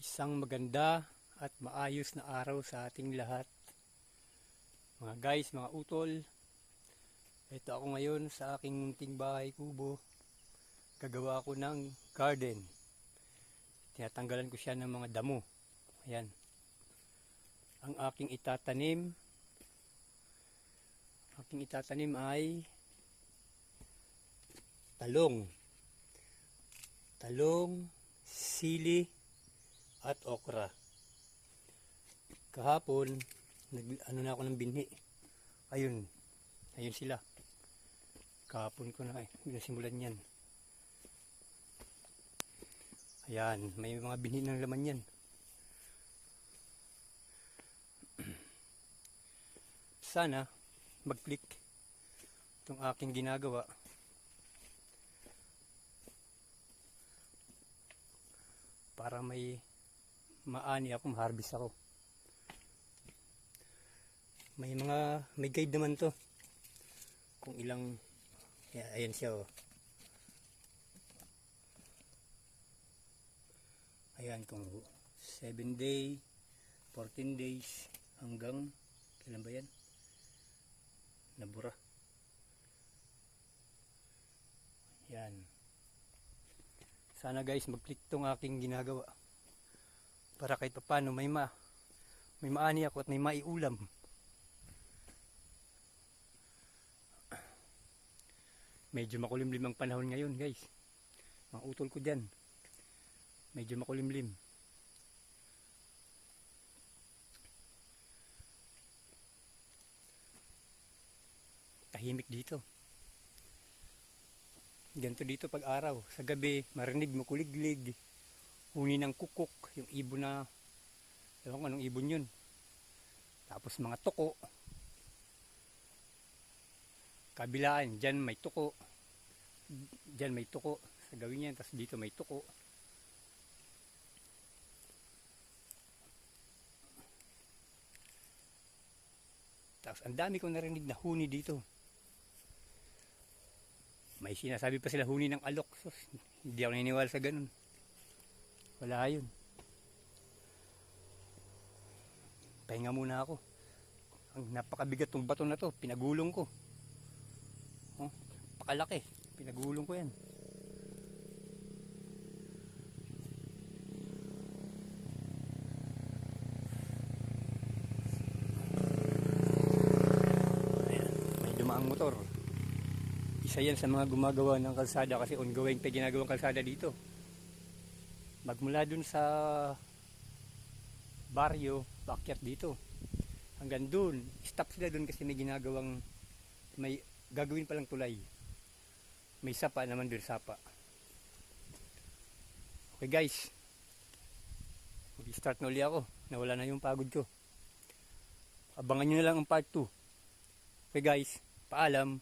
Isang maganda at maayos na araw sa ating lahat. Mga guys, mga utol, ito ako ngayon sa aking munting bahay kubo. Gagawa ko ng garden. Tinatanggalan ko siya ng mga damo. Ayan. Ang aking itatanim, aking itatanim ay talong. Talong, sili, at okra. Kahapon, nag, ano na ako ng binhi. Ayun, ayun sila. Kahapon ko na eh, nasimulan yan. Ayan, may mga binhi ng laman yan. Sana, mag-click itong aking ginagawa. Para may maani ako, harvest ako. May mga, may guide naman to. Kung ilang, yeah, ayan siya oh. Ayan, kung 7 day, 14 days, hanggang, kailan ba yan? Nabura. Yan. Sana guys, mag-click tong aking ginagawa. Para kahit pa paano may ma may maani ako at may maiulam. Medyo makulimlim ang panahon ngayon guys. Mga utol ko dyan. Medyo makulimlim. Tahimik dito. Ganito dito pag araw. Sa gabi, marinig mo kuliglig. Huni ng kukuk. Yung ibon na, ewan ko anong ibon yun. Tapos mga tuko. Kabilaan, dyan may tuko. Dyan may tuko. Sa gawin yan, tapos dito may tuko. Tapos ang dami kong narinig na huni dito. May sinasabi pa sila huni ng alok. So, hindi ako naniniwala sa ganun. Wala yun. Pahinga muna ako. Ang napakabigat tong bato na to. Pinagulong ko. Oh, pakalaki. Pinagulong ko yan. Dumaang motor. Isa yan sa mga gumagawa ng kalsada kasi ongoing pa ginagawang kalsada dito. Magmula dun sa baryo, bakyat dito. Hanggang dun, stop sila dun kasi may ginagawang, may gagawin palang tulay. May sapa naman dun, sapa. Okay guys, mag-start na uli ako. Nawala na yung pagod ko. Abangan nyo na lang ang part 2. Okay guys, paalam.